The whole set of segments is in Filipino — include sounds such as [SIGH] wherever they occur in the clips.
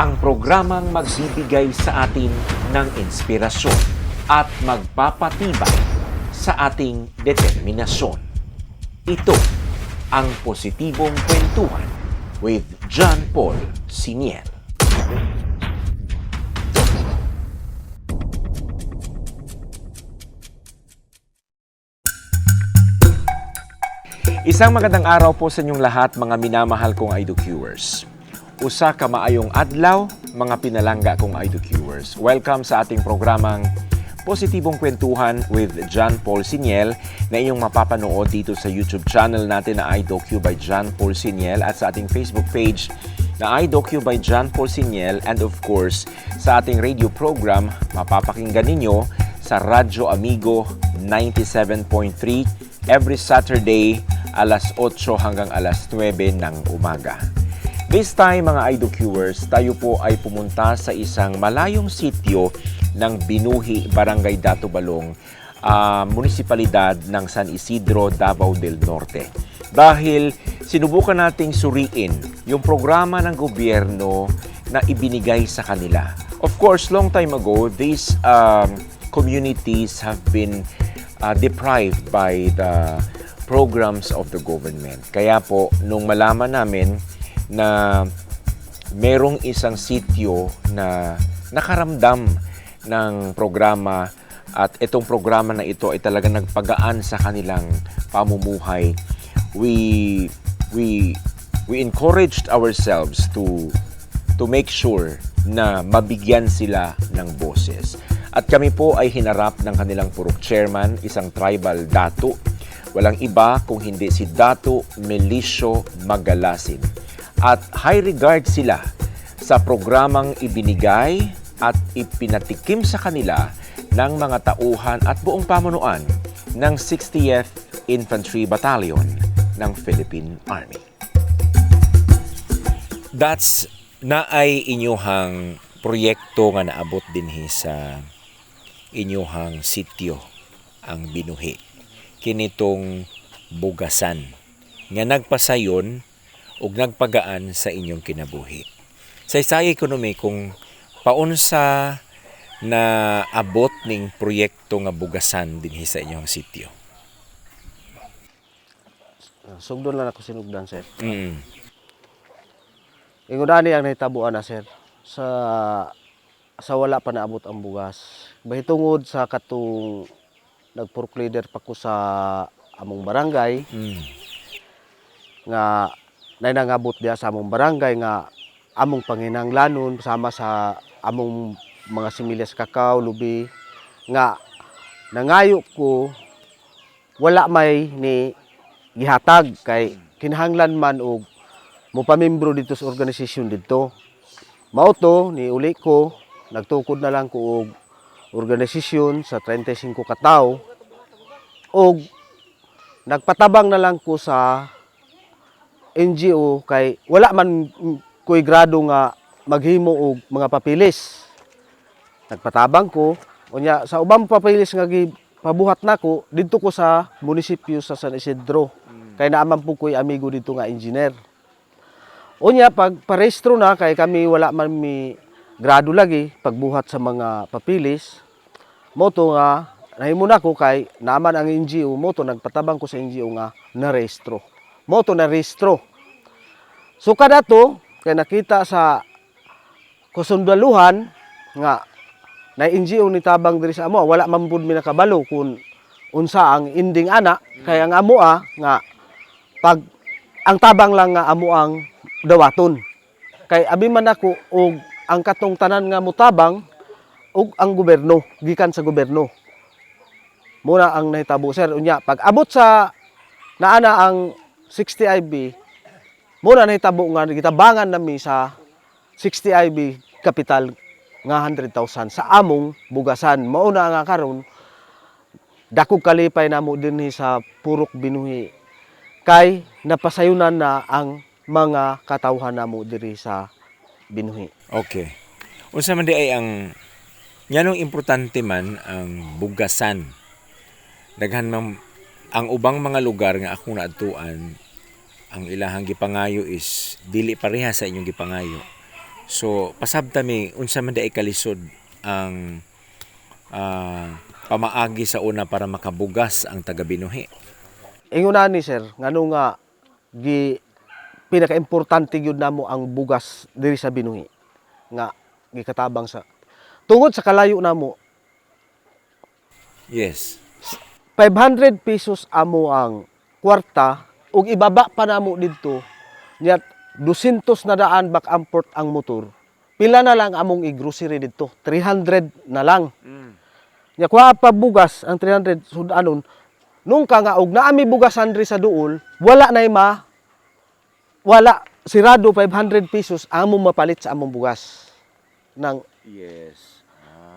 ang programang magbibigay sa atin ng inspirasyon at magpapatibay sa ating determinasyon. Ito ang positibong kwentuhan with John Paul Siniel. Isang magandang araw po sa inyong lahat mga minamahal kong IDOQers. Usa ka maayong adlaw, mga pinalangga kong IDOQers. Welcome sa ating programang Positibong Kwentuhan with John Paul Siniel na inyong mapapanood dito sa YouTube channel natin na IDOQ by John Paul Siniel at sa ating Facebook page na IDOQ by John Paul Siniel and of course sa ating radio program mapapakinggan ninyo sa Radyo Amigo 97.3 every Saturday alas 8 hanggang alas 9 ng umaga. This time mga IDOQers, tayo po ay pumunta sa isang malayong sityo ng Binuhi, Barangay Dato Balong, ah, munisipalidad ng San Isidro, Davao del Norte. Dahil sinubukan nating suriin yung programa ng gobyerno na ibinigay sa kanila. Of course, long time ago, these um, communities have been uh, deprived by the programs of the government. Kaya po, nung malaman namin na merong isang sityo na nakaramdam ng programa at itong programa na ito ay talagang nagpagaan sa kanilang pamumuhay, we we we encouraged ourselves to to make sure na mabigyan sila ng boses. At kami po ay hinarap ng kanilang purok chairman, isang tribal dato. Walang iba kung hindi si Dato Melisio Magalasin. At high regard sila sa programang ibinigay at ipinatikim sa kanila ng mga tauhan at buong pamunuan ng 60th Infantry Battalion ng Philippine Army. That's na ay inyuhang proyekto nga naabot dinhi sa inyuhang sityo ang binuhi kinitong bugasan nga nagpasayon ug nagpagaan sa inyong kinabuhi sa isay ekonomi kung paunsa na abot ning proyekto nga bugasan dinhi sa inyong sityo Sugdon lang ako sinugdan, sir. mm. Ingudani ang nahitabuan na, sir. Sa sa wala pa naabot ang bugas. Bahitungod sa katong nagpurk leader pa ko sa among barangay Mm. nga nay nangabot diya sa among barangay nga among panginanglanon sama sa among mga similyas kakao, lubi nga nangayo ko wala may ni gihatag kay kinahanglan man og mopamimbro dito sa organisasyon dito. Mao to ni uli ko nagtukod na lang ko og organisasyon sa 35 ka tawo og nagpatabang na lang ko sa NGO kay wala man ko'y grado nga maghimo og mga papilis. Nagpatabang ko unya sa ubang papilis nga pabuhat nako didto ko sa munisipyo sa San Isidro. Kay naaman po ko'y amigo dito nga engineer. Unya pag parehistro na kay kami wala man mi grado lagi pagbuhat sa mga papilis. Moto nga nahimo na ko kay naman ang NGO moto nagpatabang ko sa NGO nga narehistro. Moto na rehistro. So kada to kay nakita sa kusundaluhan nga na NGO ni tabang diri sa amo wala man pud mi nakabalo kung unsa ang ending ana kay ang amo ah, nga pag ang tabang lang nga amo ang dawaton kay abi man ako og ang katong tanan nga mutabang og ang gobyerno gikan sa gobyerno muna ang nahitabo sir unya pag abot sa naana ang 60 IB muna nahitabo nga gitabangan nami sa 60 IB capital nga 100,000 sa among bugasan mao na nga karon dakog kalipay namo dinhi sa purok binuhi kay napasayunan na ang mga katawhan namo diri sa binuhi Okay. Unsa man di ay ang nganong importante man ang bugasan. Daghan man ang ubang mga lugar nga akong naadtuan ang ilahang gipangayo is dili pareha sa inyong gipangayo. So pasabta mi unsa man dai kalisod ang ah, pamaagi sa una para makabugas ang taga Binuhi. Ingon na ni sir, ngano nga gi pinaka-importante gyud namo ang bugas diri sa Binuhi nga gikatabang sa tungod sa kalayo namo Yes. 500 pesos amo ang kwarta ug ibaba pa namo didto. Nya 200 na daan forth ang motor. Pila na lang among i-grocery didto? 300 na lang. Nya kuha pa bugas ang 300 sudanon nung ka nga og naami bugasan diri sa duol wala nay ma wala sirado 500 pesos among mapalit sa among bugas. Nang Yes.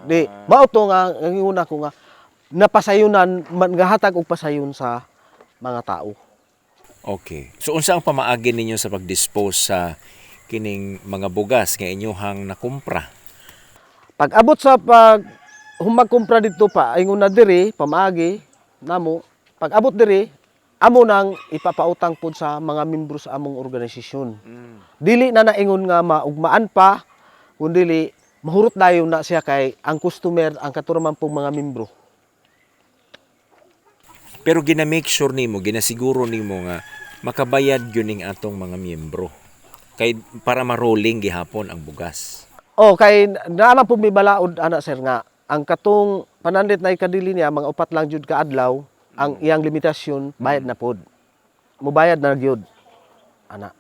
Di, mao to nga ang una ko nga napasayunan man gahatag og pasayon sa mga tao. Okay. So unsa ang pamaagi ninyo sa pag-dispose sa kining mga bugas nga inyohang nakumpra? Pag abot sa pag humagkumpra dito pa ingon na diri pamaagi namo pag abot diri amo nang ipapautang pud sa mga membro sa among organisasyon. Dili na naingon nga maugmaan pa kundi mahurot dayon na siya kay ang customer ang katuraman pong mga membro. Pero gina-make sure nimo, ginasiguro nimo nga makabayad gyud ning atong mga miyembro. Kay para ma-rolling gihapon ang bugas. Oh, kay naman po may balaod ana sir nga ang katong panandit na ikadili niya mga upat lang jud ka adlaw ang iyang limitasyon bayad na pod. Mubayad na gyud. Ana.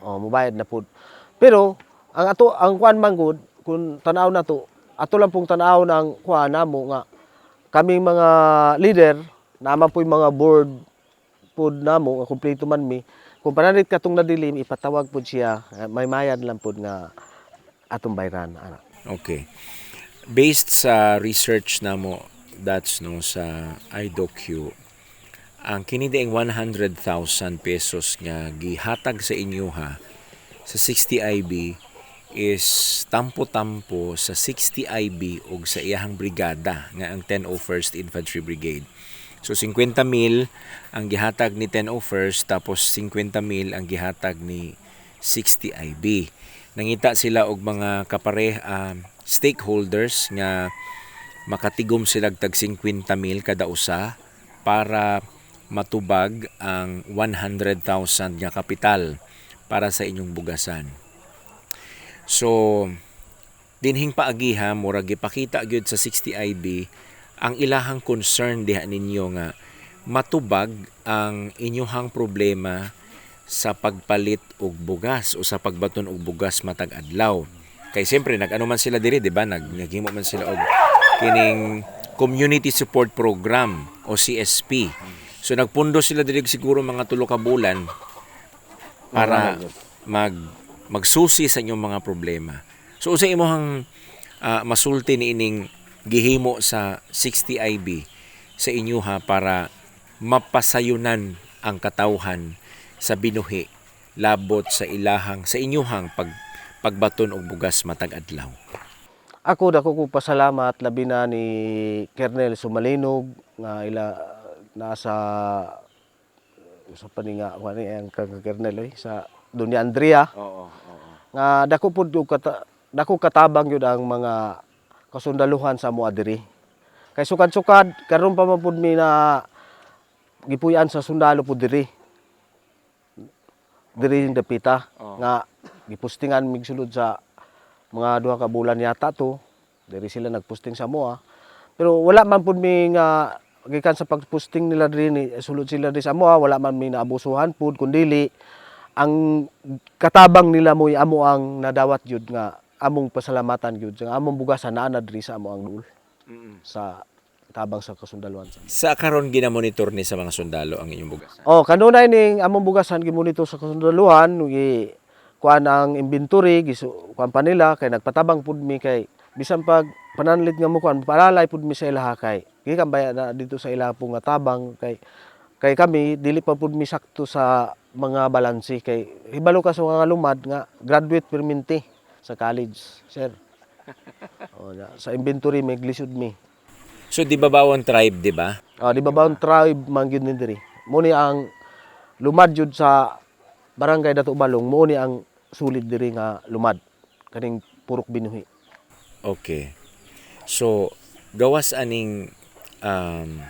Oh, mubayad na pod. Pero ang ato ang kuan man gud kun tanaw na to ato lang pong tanaw ng kuan namo nga kaming mga leader naman po yung mga board pod namo kumpleto man mi kung pananit katong nadilim ipatawag pod siya eh, may mayad lang pod nga atong bayran ana. Okay. Based sa research namo that's no sa IDOQ ang kini daing 100,000 pesos nga gihatag sa inyo ha sa 60 IB is tampo-tampo sa 60 IB ug sa iyahang brigada nga ang 101st Infantry Brigade. So 50 mil ang gihatag ni 101st tapos 50 mil ang gihatag ni 60 IB. Nangita sila og mga kapare um, stakeholders nga makatigom sila tag 50 mil kada usa para matubag ang 100,000 nga kapital para sa inyong bugasan. So, dinhing paagiha murag gipakita gyud sa 60 IB ang ilahang concern diha ninyo nga matubag ang inyuhang problema sa pagpalit og bugas o sa pagbaton og bugas matag adlaw. Kay siyempre nag-ano man sila diri, di ba? Nag naghimo man sila og kining Community Support Program o CSP. So nagpundo sila diri siguro mga tulo ka bulan para mag magsusi sa inyong mga problema. So usa imong uh, masulti ni ining gihimo sa 60 IB sa inyo ha para mapasayunan ang katawhan sa binuhi labot sa ilahang sa inyuhang pag pagbaton og bugas matag adlaw. Ako dako ko pasalamat labi na ni Kernel Sumalinog nga ila nasa sa paninga ko ni ang kag Kernel eh, sa Dunya Andrea Oo, oo. nga dako pud dako katabang yun ang mga kasundaluhan sa mua diri. Kay sukad-sukad karon pa man pud mi na gipuy-an sa sundalo pud diri. Diri dapita Oo. nga gipustingan mig sulod sa mga duha ka bulan yata to. Diri sila nagposting sa mua. Pero wala man pud mi nga gikan sa pagposting nila diri ni sulod sila diri sa mua, wala man mi naabusuhan pud kundili ang katabang nila mo amo ang nadawat jud nga among pasalamatan jud nga among bugasan naa na diri sa amo ang duol. Sa tabang sa kasundaluhan sa Sa karon ginamonitor ni sa mga sundalo ang inyong bugasan. Oh, kanunay ning among bugasan gimonitor sa kasundaluhan gi kuan ang inventory gisu kuan pa nila kay nagpatabang pud mi kay bisan pag pananlit nga mo kuan palalay pud mi sa ilaha kay gikan baya na dito sa ilaha po nga tabang kay kay kami dili pa pud mi sakto sa mga balansi kay hibalo ka sa mga lumad nga graduate perminti sa college sir [LAUGHS] oh, ya, sa inventory may glisod mi So di ba bawon tribe, di ba? Ah, di ba ba ang tribe man gyud ni diri? Mo ni ang lumad jud sa barangay Dato Balong, mo ni ang sulid diri nga lumad. kaning purok binuhi. Okay. So, gawas aning um,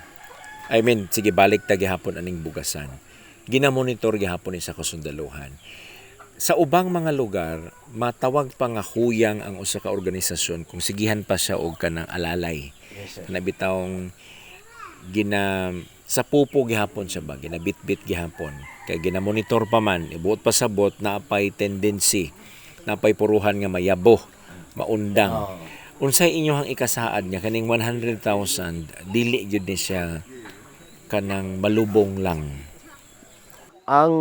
I mean, sige balik ta gihapon aning bugasan. Ginamonitor gihapon ni sa kasundaluhan. Sa ubang mga lugar, matawag pa nga huyang ang usa ka organisasyon kung sigihan pa siya og kanang alalay. Yes, sir. na bitawng gina sa pupo gihapon siya ba? Ginabitbit gihapon. Kay ginamonitor pa man. Ibuot pa sabot na apay tendency. Na apay puruhan nga mayabo maundang. Unsay inyohang ikasaad niya kaning 100,000 dili gyud ni siya kanang malubong lang Ang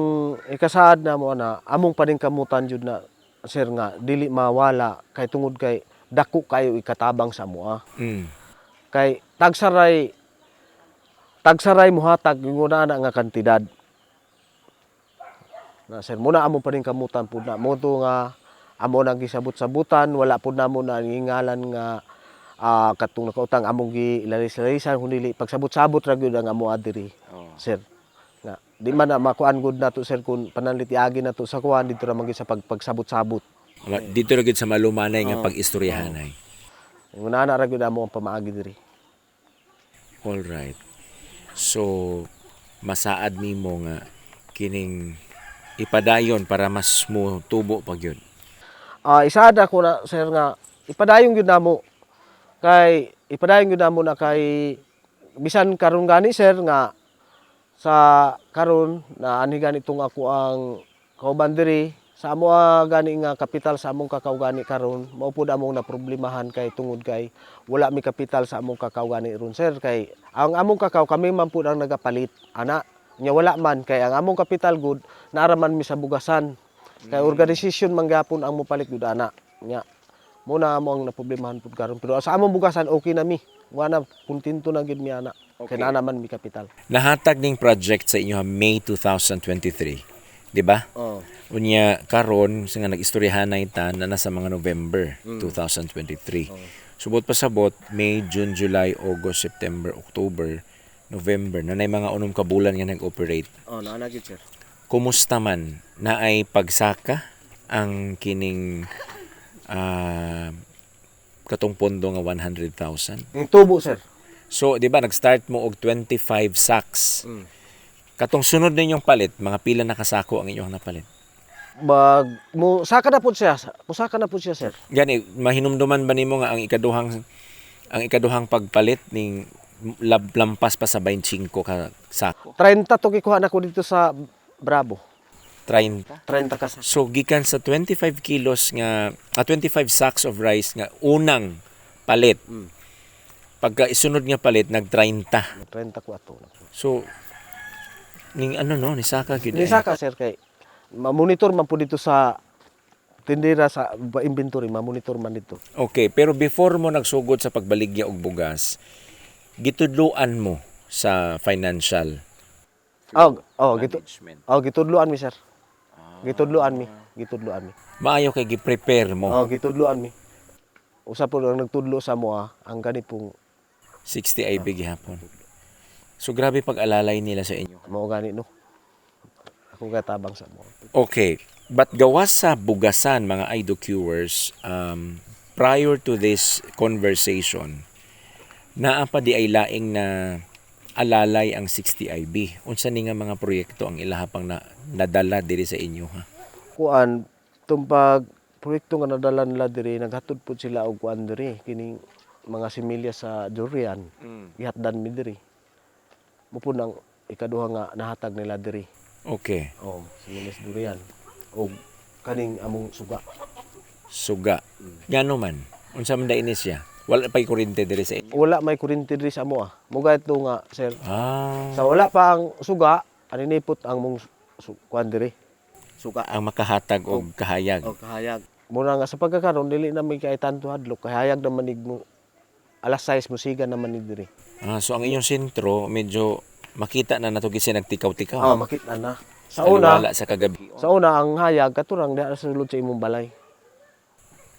ikasaad na mo na among paningkamutan jud na sir nga dili mawala kay tungod kay dako kayo ikatabang sa moa. mm. Kay tagsaray tagsaray muhatag yung una na nga kantidad. Na sir muna among paningkamutan pud na mo to nga amo nang gisabot-sabutan wala pud namo na ngingalan nga ah, katong nakautang among gilalis-lalisan kundi pagsabot-sabot ra gyud ang amo adiri sir nga di man na makuan gud nato sir kun pananlitiagi nato sa kuan dito ra man sa pag, pagsabot-sabot. Ma- dito ra gyud sa malumanay nga pag-istoryahanay yung una na ra gyud amo ang pamaagi diri. All right. So masaad nimo nga kining ipadayon para mas mo tubo pag yun Ah, isada ko na sir nga ipadayon gyud namo. Kay ipadayon gyud namo na kay bisan karon gani sir nga sa karon na ani gani tong ako ang kauban diri. Sa amo ah, gani nga kapital sa among kakao gani karon mao pud among na problemahan kay tungod kay wala mi kapital sa among kakao gani ron sir. Kay ang among kakao kami man pud ang nagapalit ana. Nya wala man kay ang among kapital good naaraman mi sa bugasan. Kay organisasyon man gyapon ang mopalit gud ana. Nya muna mo ang naproblemahan pud karon. Pero sa among bugasan okay na mi. Wala na kontento na gid mi ana kay naa naman mi kapital. Nahatag ning project sa inyo ha, May 2023 di ba? Oh. Unya karon sa nga nag-istoryahanay ta na nasa mga November 2023 subot pa sabot May June July August September October November na nay mga unom ka bulan nga nag-operate. Oh naa na sir. Kumusta man? Na ay pagsaka ang kining ah, katong pondo nga 100,000 ang tubo sir So, di ba, nag-start mo og 25 sacks. Katong sunod ninyong palit, mga pila na kasako ang inyong napalit. bag mo saka na pud siya musaka na pud siya sir Gani, mahinumduman ba nimo nga ang ikaduhang ang ikaduhang pagpalit ning lab, lampas pa sa 25 ka sako? 30 to gikuha na ko dito sa Bravo 30. 30 ka So, gikan sa 25 kilos nga, ah, 25 sacks of rice nga unang palit. Pagka isunod nga palit, nag-30. 30 ko ato So, ning ano no, ni Saka gid. Ni saka sir kay ma-monitor man po dito sa tindera sa ba- inventory ma-monitor man dito. Okay, pero before mo nagsugod sa pagbaligya og bugas, gitudluan mo sa financial Oh, oh gitu. Oh gitudluan mi sir. Gitudluan mi, gitudluan mi. Maayo kay gi-prepare mo. Oh gitudluan mi. Usa po ang nagtudlo sa moa ang gani pong 60 IB gihapon. So grabe pag-alalay nila sa inyo. mao gani no. Ako gatabang sa mo. Okay, but gawas sa bugasan mga idocures, um, prior to this conversation, naa pa di ay laing na alalay ang 60 IB. Unsa ni nga mga proyekto ang ilahapang na nadala diri sa inyo ha? Kuan tumpag proyekto nga nadala nila diri naghatod pud sila og kuan diri kining mga similya sa durian. Gihatdan mi diri. Mo po nang ikaduha nga nahatag nila diri. Okay, Oh, similas durian. O kaning among suga. suga. Ngano man? Unsa man da ini siya? Wala pa'y kuryente diri sa inyo. Wala may kuryente diri sa amo ah. Muga ito nga sir. Ah, Sa wala pa ang suga, aninipot ang mong su- kuan diri. Suga. ang makahatag og kahayag. O kahayag. Muna nga sa pagkakaroon dili na may kay tanto hadlok kahayag naman mo alas 6 musiga naman ni diri. Ah, so ang inyong sentro medyo makita na nato gisi nagtikaw-tikaw. Oh, makita na. Sa una, Taliwala sa kagabi. sa una ang hayag katurang diha sa sulod sa imong balay.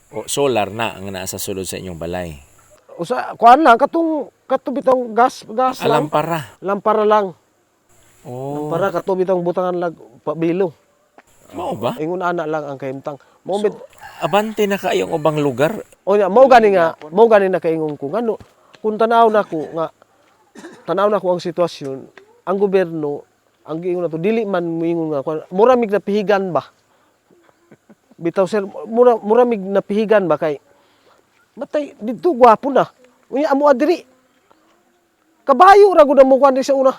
O solar na ang naa sa sulod sa inyong balay. Usa kuan lang katong katubitang gas gas Alam lang. para. Lampara lang. Oh. Para katubitang butangan lag pabilo. Mao ba? Ingon ana lang ang kahimtang. Mo mit Abante na kayong ubang lugar. o nya mao gani nga, mao gani na kaingon ko ngano kung tanaw na ko nga tanaw na ko ang sitwasyon, ang gobyerno ang giingon na to dili man moingon nga kuwan, mura mig napihigan ba? Bitaw sir, mura mura mig napihigan ba kay matay dito gwapo na. Unya amo adiri. Kabayo ra gud mukuan di sa una.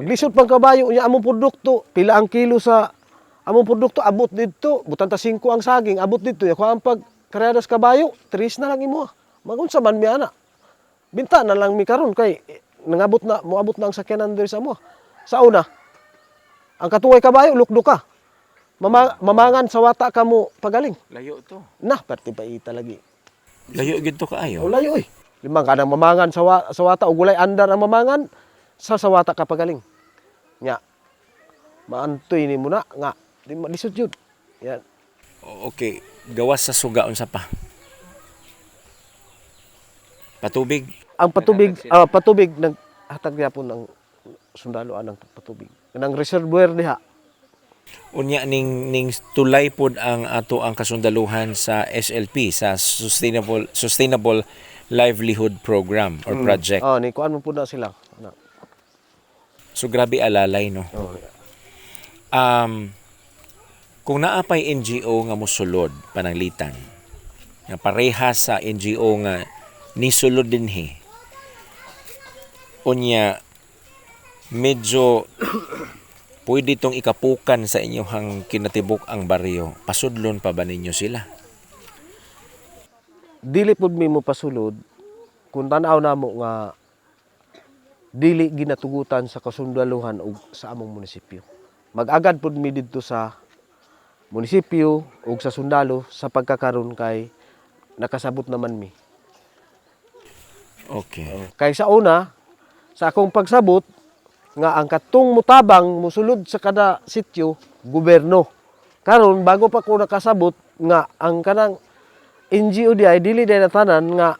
Maglisod pang kabayo unya among produkto, pila ang kilo sa among produkto abot dito, butan ta 5 ang saging, abot dito ya ang pag karedas kabayo, tris na lang imo. Magunsa man mi ana. Binta na lang mi karon kay eh, nangabot na moabot na ang sakyanan diri sa mo. Sa una, ang katuway kabayo lukdo ka. Mama, mamangan sa wata ka mo pagaling. Layo to. Nah, pati pa ita lagi. Layo gid to kaayo. Wala oy. Limang ka nang mamangan sa, wa, sa wata o gulay andar ang mamangan sa sawata ka pagaling. Nya. Maantoy ni mo na nga di malisod yun. Yan. Okay, gawas sa suga unsa pa? Patubig. Ang patubig, ah, patubig nag hatag gyapon ng sundalo anang patubig. Nang reservoir diha. Unya ning ning tulay pod ang ato ang kasundaluhan sa SLP sa Sustainable Sustainable Livelihood Program or project. Oh, ni kuan mo pud na sila. So grabe alalay no. Oh. Um kung naapay NGO nga mosulod pananglitan nga parehas sa NGO nga nisulod dinhi. Unya medyo pwede itong ikapukan sa inyong kinatibok ang baryo. Pasudlon pa ba ninyo sila? Dili pud mi mo pasulod kung tan-aw namo nga dili ginatugutan sa kasundaluhan ug sa among munisipyo. Mag-agad pud mi didto sa munisipyo ug sa sundalo sa pagkakaron kay nakasabot naman mi. Okay. Kay sa una, sa akong pagsabot, nga ang katong mutabang musulod sa kada sityo, gobyerno. Karon bago pa ko nakasabot nga ang kanang NGO di ay dili na tanan nga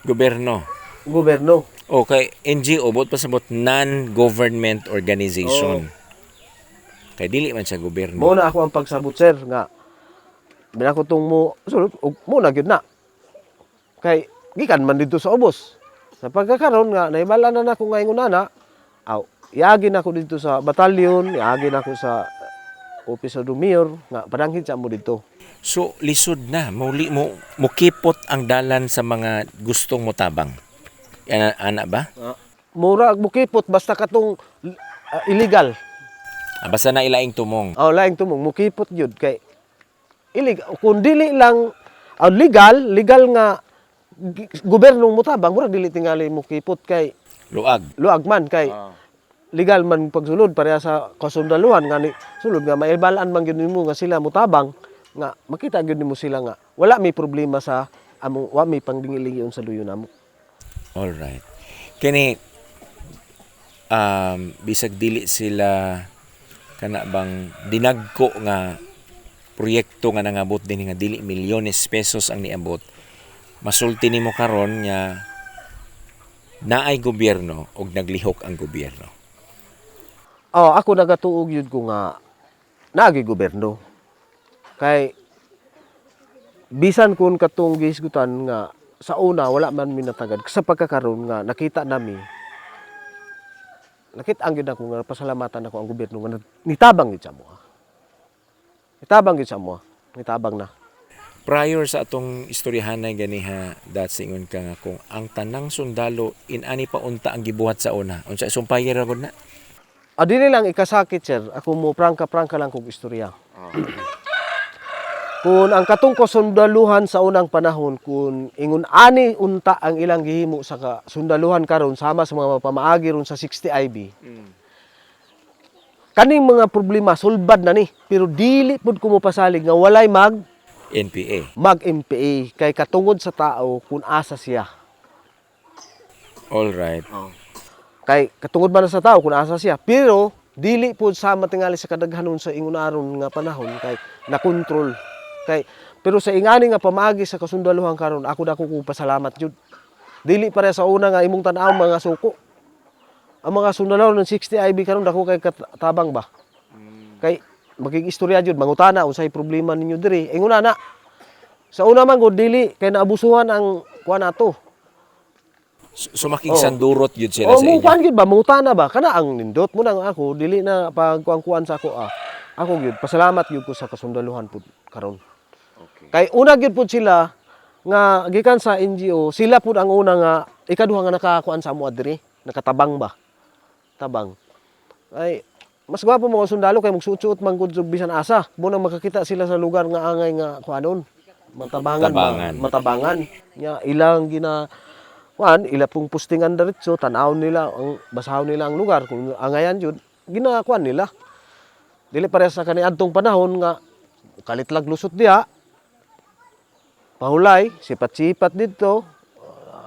Gobyerno. gobyerno. Okay, NGO, bot pasabot non-government organization. Kay dili man siya gobyerno. Mo na ako ang pagsabot sir nga bila ko tong mo sulod ug mo na gyud na. Kay gikan man dito sa ubos. Sa pagkakaroon nga naibala na nako nga ingon ana, aw iagi na ako dito sa batalyon, iagi na ako sa Office of the Mayor nga padanghin sa mo dito. So, lisod na. Muli mo, mukipot ang dalan sa mga gustong mutabang. Ana, ana ba? Mura ag mukipot basta katong uh, illegal. Ah, basta na ilaing tumong. Oh, laing tumong mukipot gyud kay illegal kung dili lang oh, legal, legal nga gobyernong mutabang mura dili tingali mukipot kay Luag. luag man kay legal man pagsulod pareha sa kasundaluhan nga ni sulod nga maibalaan man gyud nimo nga sila mutabang nga makita gyud nimo sila nga wala may problema sa among wa may pangdingilingion sa luyo namo. All right. Kini um bisag dili sila kana bang dinagko nga proyekto nga nangabot din nga dili milyones pesos ang niabot. Masulti nimo karon nga naay gobyerno og naglihok ang gobyerno. Oh, ako nagatuog yun ko nga naagi gobyerno. Kay bisan kun katong gisgutan nga sa una wala man minatagad sa pagkakaroon nga nakita nami nakita ang gyud ako nga pasalamatan ako ang gobyerno nga nitabang gid sa mo. Nitabang gid sa mo. Nitabang na. Prior sa atong istoryahanay ganiha dat singon ka nga kung ang tanang sundalo inani pa unta ang gibuhat sa una. Unsa sumpayer ra na? Ah, dili lang ikasakit sir. Ako mo prangka-prangka lang kog istorya. Kung ang katong kasundaluhan sa unang panahon, kung ingon ani unta ang ilang gihimo sa ka- sundaluhan karon sama sa mga pamaagi ron sa 60 IB, kaning mga problema sulbad na ni pero dili pud ko mo pasalig nga walay mag NPA. mag MPA kay katungod sa tao kung asa siya. All right. kay katungod man na sa tao kung asa siya pero dili po sama tingali sa kadaghanon sa ingon aron nga panahon kay nakontrol kay pero sa ingani nga pamaagi sa kasundaluhan karon ako dako ko pasalamat jud dili para sa una nga imong tan-aw mga suko ang mga sundalo ng 60 IB karon dako kay katabang ba Kay maging istorya jud mangutana unsay problema ninyo diri. Ingon na sa una man gud dili kay naabusuhan ang kuan ato. So, so makig Oh. sandurot yun sila O sa inyo. kuan gyud ba mangutana ba kana ang nindot mo nang ako dili na pagkuan-kuan sa ako ah. Ako gyud pasalamat gyud ko sa kasundaluhan pud karon. Kay una gyud pud sila nga gikan sa NGO, sila pud ang una nga ikaduha nga nakakuan sa amo adiri, nakatabang ba? Tabang. Ay mas gwapo mo ang sundalo kay magsuot-suot man gud bisan asa. Mo nang makakita sila sa lugar nga angay nga kuanon. Matabangan, ba? Tabangan. matabangan. Nya ilang gina kuan ila pong postingan diretso tan-aw nila ang basahon nila ang lugar kung angayan jud ginakuan nila. Dili pare sa kaniadtong panahon nga kalitlag lusot diha pahulay, sipat-sipat dito.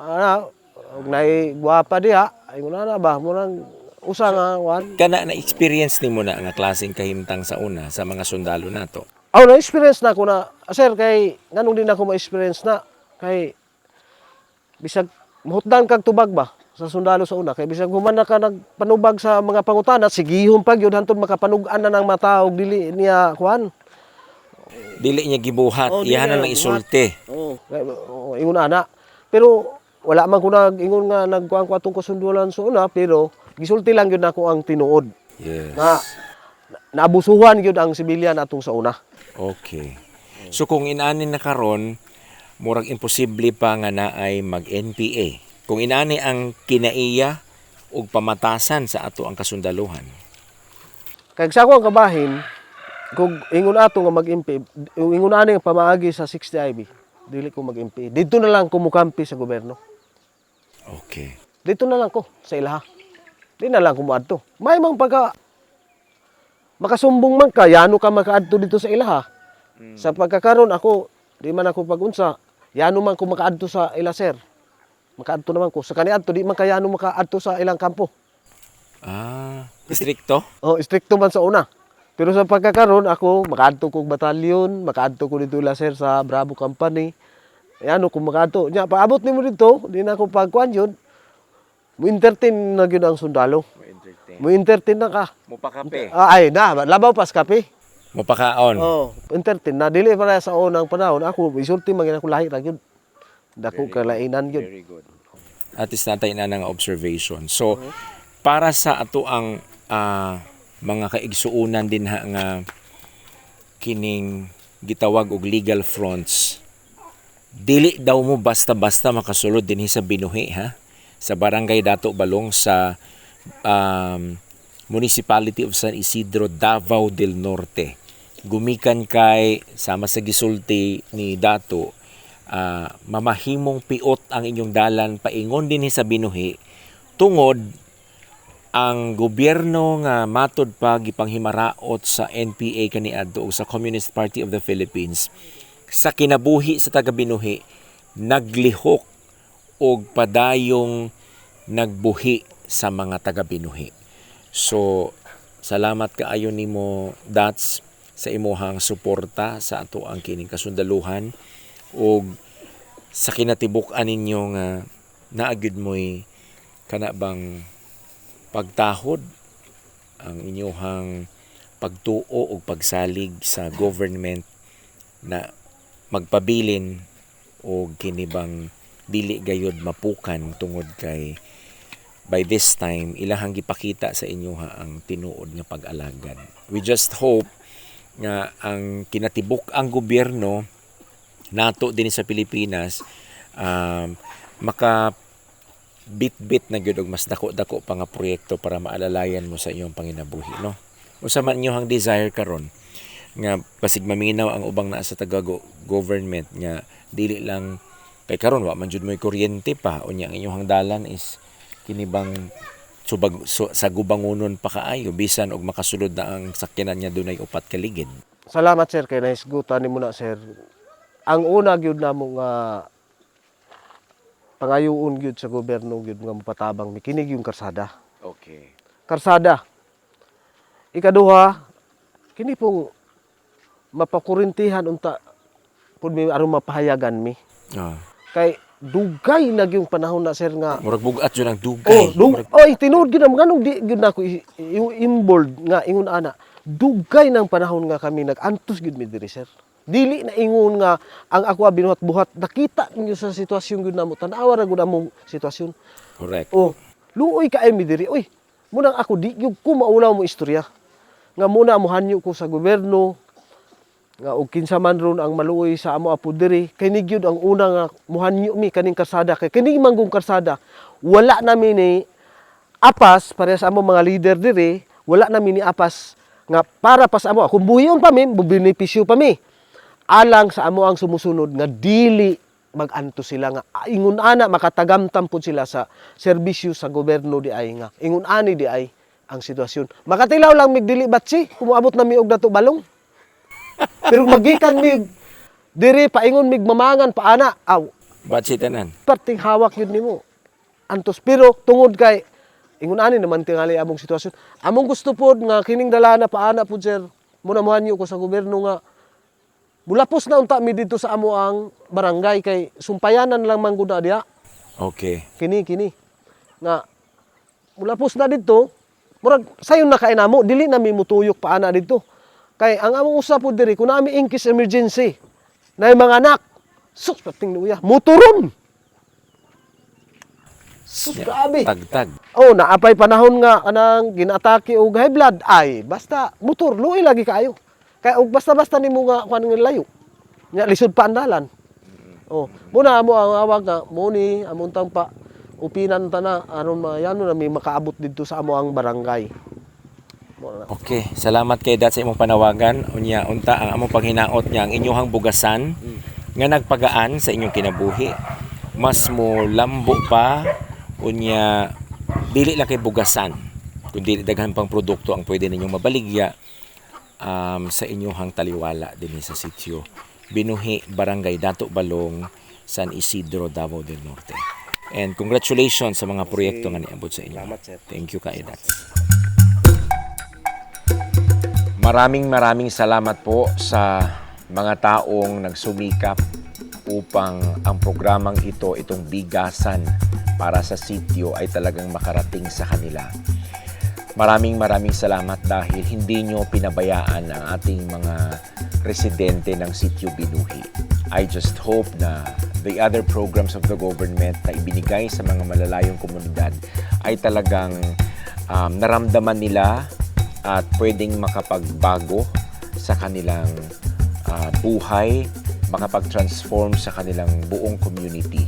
Ana, og nay guwapa diha, ay na ba, murang usa nga wan. Kana na experience nimo na nga klaseng kahimtang sa una sa mga sundalo nato. Aw na experience na ko na, sir kay nganong din ako ma-experience na kay bisag mahutdan kag tubag ba sa sundalo sa una kay bisag human na ka nagpanubag sa mga pangutana sigihon pag yun hantod makapanug-an na ng mata og dili niya kuan Dili niya gibuhat, Oh, iyahan lang isulti. Oo. Oh, ingon ana. Pero wala man ko nag ingon nga nagkuan ko atong kasundulan sa una pero gisulti lang gyud nako ang tinuod Yes. na- naabusuhan gyud ang sibilyan atong sa una. Okay. So kung inanin na karon, murag imposible pa nga na ay mag-NPA. Kung inani ang kinaiya ug pamatasan sa ato ang kasundaluhan. Kag sa ako ang kabahin kung ingon ato nga mag-MP, ingon ani nga pamaagi sa 60 IB, dili ko mag-MP. Dito na lang ko mukampi sa gobyerno. Okay. Dito na lang ko sa ilaha. Di na lang ko moadto. May mang pagka makasumbong man ka, yano ka makaadto dito sa ilaha. Sa pagkakaroon ako, di man ako pagunsa, yano man ko makaadto sa ila sir. Makaadto naman ko. Sa kaniadto, di man kayano makaadto sa ilang kampo. Ah, stricto? Oh, stricto man sa una. Pero sa pagkakaroon, ako, makaadto kong batalyon, makaadto ko dito ila sir sa Bravo Company. Yano kung makaadto. Nya, paabot nimo dito, di na ako pagkuhan yun. Mo entertain na gyud ang sundalo. Mo entertain na ka. Mo pa kape. Ah, ay na, labaw pas kape. Mo pa kaon. Oh, entertain na dili para sa unang panahon ako isulti man ako lahi ra gyud. Dako kalainan gyud. good. At least natay na nga observation. So, para sa ato ang ah, mga kaigsuunan din ha nga kining gitawag og legal fronts dili daw mo basta-basta makasulod dinhi sa binuhi ha sa barangay Dato Balong sa um, Municipality of San Isidro, Davao del Norte. Gumikan kay sama sa gisulti ni Dato ah, mamahimong piot ang inyong dalan paingon dinhi sa binuhi tungod ang gobyerno nga matod pa gipanghimaraot sa NPA kaniadto sa Communist Party of the Philippines sa kinabuhi sa taga Binuhi naglihok og padayong nagbuhi sa mga taga Binuhi. So salamat kaayo nimo Dats sa imuhang suporta sa ato ang kining kasundaluhan og sa kinatibuk-an ninyo nga naagid mo'y kana bang pagtahod ang inyong pagtuo o pagsalig sa government na magpabilin o kinibang dili gayod mapukan tungod kay by this time ilahang gipakita sa inyo ha ang tinuod nga pag-alagad. We just hope nga ang kinatibuk ang gobyerno nato din sa Pilipinas um, maka bit-bit na gyud og mas dako-dako pa nga proyekto para maalalayan mo sa iyong panginabuhi no? Usa man inyong desire karon nga basig maminaw ang ubang naa sa taga go- government nga dili lang kay karon wa man jud mo'y kuryente pa. Unya ang inyong dalan is kinibang subag su- sa gubangunon pa kaayo bisan og makasulod na ang sakyanan niya dunay upat ka ligid. Salamat sir. Kay naisgutan nimo na sir. Ang una gyud namo nga pangayuon gyud sa gobyerno gyud nga mapatabang mikinig yung karsada. okay Karsada. Ikaduha, kini pong mapakurintihan unta pud mi aron mapahayagan mi. ah Kay dugay na yung panahon na sir nga murag bugat jud ang Oh, dugay dug Murag- oy tinuod gyud na nganong di gyud na ako i- i- involved nga ingon ana. dugay ng panahon nga kami nag-antos gid mi diri sir. Dili na ingon nga ang ako binuhat-buhat nakita ninyo sa sitwasyon gud namo tan-awa ra gud among sitwasyon. Correct. Oh, luoy ka mi diri. Uy, munang ako di gyud ko maulaw mo istorya. Nga muna mo hanyo ko sa gobyerno nga og kinsa man ron ang maluoy sa amo apo diri kay ni gyud ang una nga muhanyo mi kaning karsada kay kini manggong karsada wala namin ni apas para sa amo mga leader diri wala namin ni apas nga para pa sa amo kung buhiyon pa mi benepisyo pa mi alang sa amo ang sumusunod nga dili maganto sila nga ingon ana makatagamtam pud sila sa serbisyo sa gobyerno di ay nga. Ingon ani di ay ang sitwasyon. Makatilaw lang mig dili batsi kumuabot na mi og dato balong. [LAUGHS] Pero magikan mig diri paingon mig mamangan paana aw. Ba't si tanan? parting hawak yun nimo. Antos pero tungod kay ingon ani naman tingali among sitwasyon. Among gusto pod nga kining dalana paana pod sir muna mohanyo ko sa gobyerno nga mulapos na unta mi dito sa amo ang barangay kay sumpayanan lang man gud na diha. Okay. kini kini. Nga mulapos na dito murag sayon na kay namo dili na mi mutuyok paana dito. Kay ang among usa pod diri kun nami incase emergency na mga anak sus pating luya motoron sus grabe. Tagtag. oh naapay panahon nga anang ginatake og high blood. Ay basta motor luoy lagi kayo kay og basta-basta nimo nga kuan nga layo nya lisod pa ang dalan oh muna mo ang awag nga mo ni amon tang pa upinan ta na aron mayano na may makaabot didto sa amo ang barangay. Okay, salamat kay Dad sa imong panawagan. Unya, unta ang among panghinaot niya, ang inyong bugasan nga nagpagaan sa inyong kinabuhi. Mas mo lambo pa, unya, dili lang kay bugasan. Kundi daghan pang produkto ang pwede ninyong mabaligya um, sa inyong taliwala din sa sitio. Binuhi, Barangay Dato Balong, San Isidro, Davao del Norte. And congratulations sa mga proyekto nga niabot sa inyo. Thank you, Kaidat. Maraming maraming salamat po sa mga taong nagsumikap upang ang programang ito, itong bigasan para sa sityo ay talagang makarating sa kanila. Maraming maraming salamat dahil hindi nyo pinabayaan ang ating mga residente ng sityo Binuhi. I just hope na the other programs of the government na ibinigay sa mga malalayong komunidad ay talagang um, naramdaman nila at pwedeng makapagbago sa kanilang ah, buhay, makapag-transform sa kanilang buong community.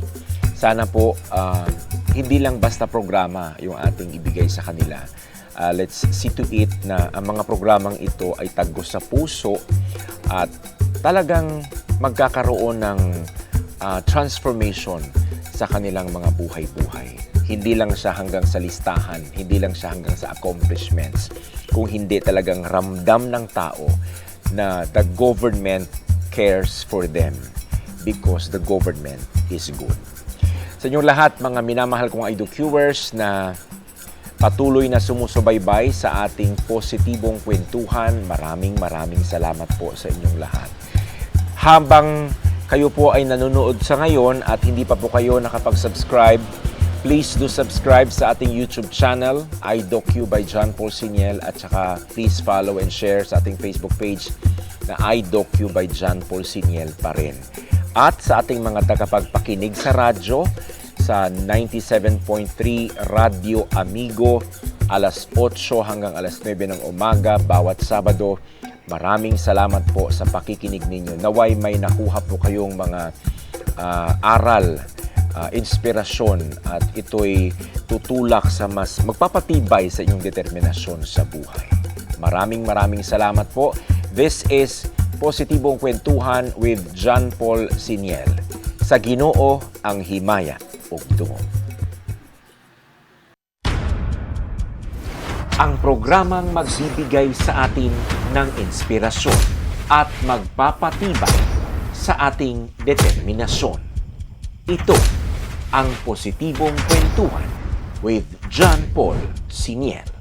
Sana po ah, hindi lang basta programa yung ating ibigay sa kanila. Ah, let's see to it na ang mga programang ito ay tagos sa puso at talagang magkakaroon ng ah, transformation sa kanilang mga buhay-buhay. Hindi lang siya hanggang sa listahan, hindi lang siya hanggang sa accomplishments, kung hindi talagang ramdam ng tao na the government cares for them because the government is good. Sa inyong lahat, mga minamahal kong IDOQers na patuloy na sumusubaybay sa ating positibong kwentuhan, maraming maraming salamat po sa inyong lahat. Habang kayo po ay nanonood sa ngayon at hindi pa po kayo nakapag-subscribe, please do subscribe sa ating YouTube channel, iDocu by John Paul Siniel at saka please follow and share sa ating Facebook page na iDocu by John Paul Siniel pa rin. At sa ating mga tagapagpakinig sa radyo, sa 97.3 Radio Amigo, alas 8 hanggang alas 9 ng umaga, bawat Sabado, Maraming salamat po sa pakikinig ninyo. Naway may nakuha po kayong mga ah, aral, ah, inspirasyon at ito'y tutulak sa mas magpapatibay sa inyong determinasyon sa buhay. Maraming maraming salamat po. This is Positibong Kwentuhan with John Paul Siniel. Sa Ginoo ang himaya ug dungo. ang programang magbibigay sa atin ng inspirasyon at magpapatibay sa ating determinasyon. Ito ang positibong kwentuhan with John Paul Siniel.